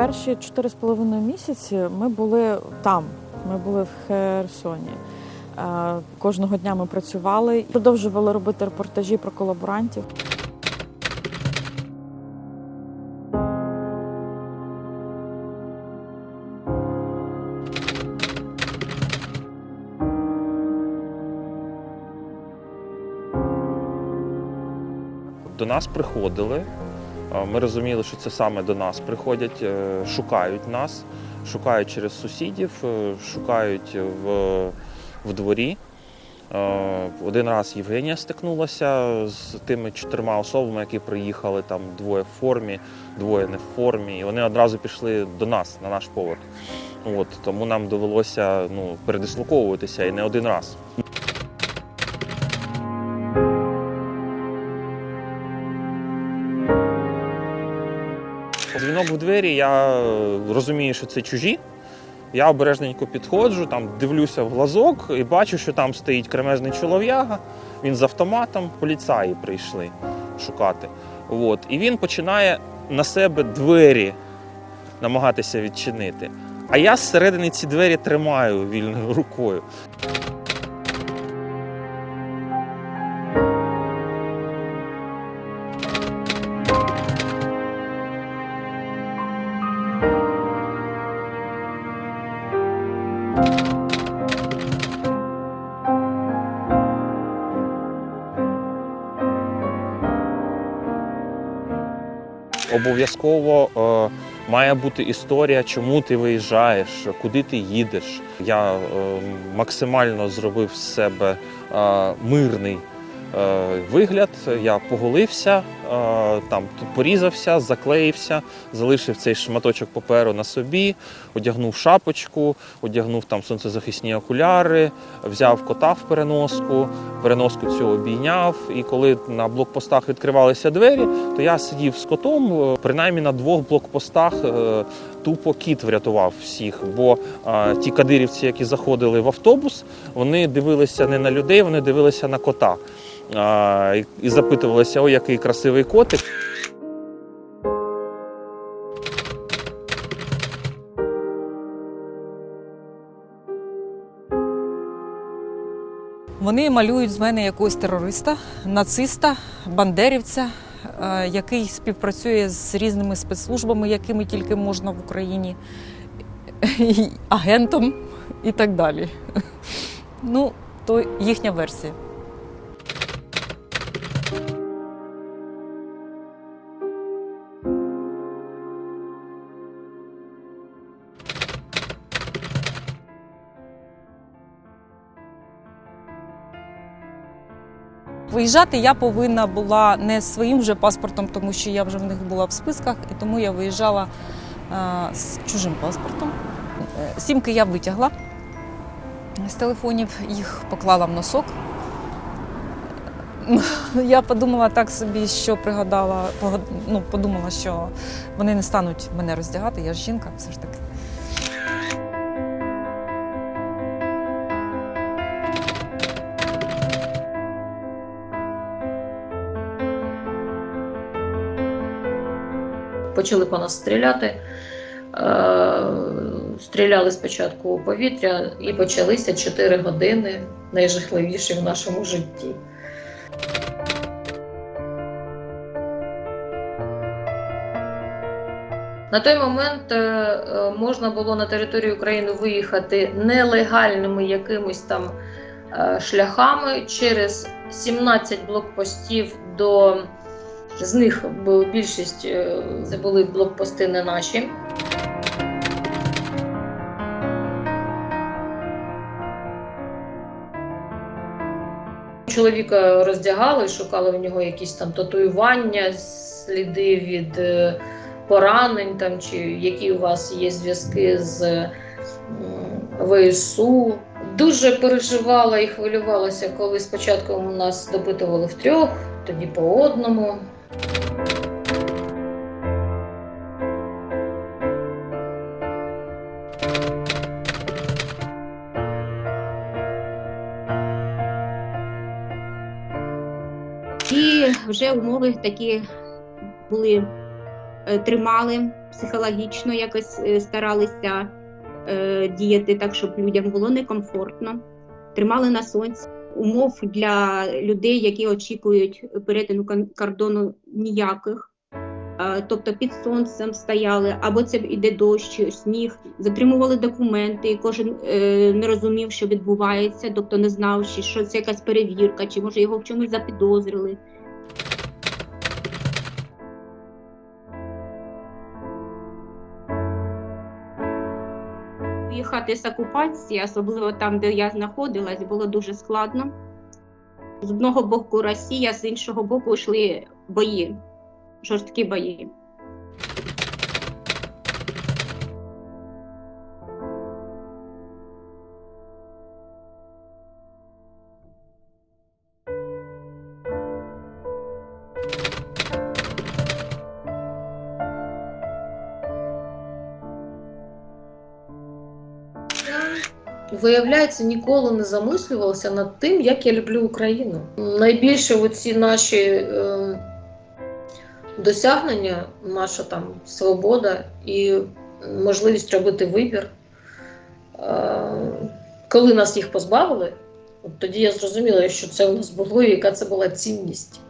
Перші чотири з половиною місяці ми були там. Ми були в Херсоні. Е, Кожного дня ми працювали, продовжували робити репортажі про колаборантів. До нас приходили. Ми розуміли, що це саме до нас приходять, е, шукають нас, шукають через сусідів, е, шукають в, в дворі. Е, Один раз Євгенія стикнулася з тими чотирма особами, які приїхали, там двоє в формі, двоє не в формі. І вони одразу пішли до нас, на наш поверх. От, тому нам довелося ну, передислоковуватися і не один раз. Дзвінок в двері, я е, розумію, що це чужі. Я обережненько підходжу, там дивлюся в глазок і бачу, що там стоїть кремезний чолов'яга. Він з автоматом, поліцаї прийшли шукати. От. І він починає на себе двері намагатися відчинити. А я зсередини ці двері тримаю вільною рукою. Обов'язково е, має бути історія, чому ти виїжджаєш, куди ти їдеш. Я е, максимально зробив з себе е, мирний вигляд. Я поголився, е, там порізався, заклеївся, залишив цей шматочок паперу на собі, одягнув шапочку, одягнув там сонцезахисні окуляри, взяв кота в переноску, переноску цю обійняв. І коли на блокпостах відкривалися двері, то я сидів з котом. е, Принаймні на двох блокпостах е, тупо кіт врятував всіх. Бо е, ті кадирівці, які заходили в автобус, вони дивилися не на людей, вони дивилися на кота. І- запитувалися, о, який красивий котик. Вони малюють з мене якогось терориста, нациста, бандерівця, е, який співпрацює з різними спецслужбами, якими тільки можна в Україні, агентом і так далі. Ну, то їхня версія. Виїжджати я повинна була не своїм вже паспортом, тому що я вже в них була в списках, і тому я виїжджала е, з чужим паспортом. Е, Сімки я витягла з телефонів, їх поклала в носок. Я подумала так собі, що пригадала, ну, подумала, що вони не стануть мене роздягати, я ж жінка, все ж таки. Почали по нас стріляти. Е, Стріляли спочатку у повітря і почалися 4 години найжахливіші в нашому житті. На той момент е, е, можна було на територію України виїхати нелегальними якимись там шляхами через 17 блокпостів до з них більшість е, це були блокпости не наші. Чоловіка роздягали, шукали в нього якісь там татуювання, сліди від е, поранень, там, чи які у вас є зв'язки з ВСУ. Дуже переживала і хвилювалася, коли спочатку у нас допитували втрьох, тоді по одному. І вже умови такі були е, тримали психологічно, якось е, старалися е, діяти так, щоб людям було некомфортно. Тримали на сонці. Умов для людей, які очікують перетину кордону ніяких. Е, Тобто під сонцем стояли, або це іде дощ, сніг, затримували документи, і кожен е, не розумів, що відбувається, тобто не знав, що це якась перевірка, чи може його в чомусь запідозрили. Виїхати з окупації, особливо там, де я знаходилась, було дуже складно. З одного боку Росія, з іншого боку йшли бої, жорсткі бої. Виявляється, ніколи не замислювалася над тим, як я люблю Україну. Найбільше оці наші е, досягнення, наша там свобода і можливість робити вибір. Е, коли нас їх позбавили, от тоді я зрозуміла, що це у нас було і яка це була цінність.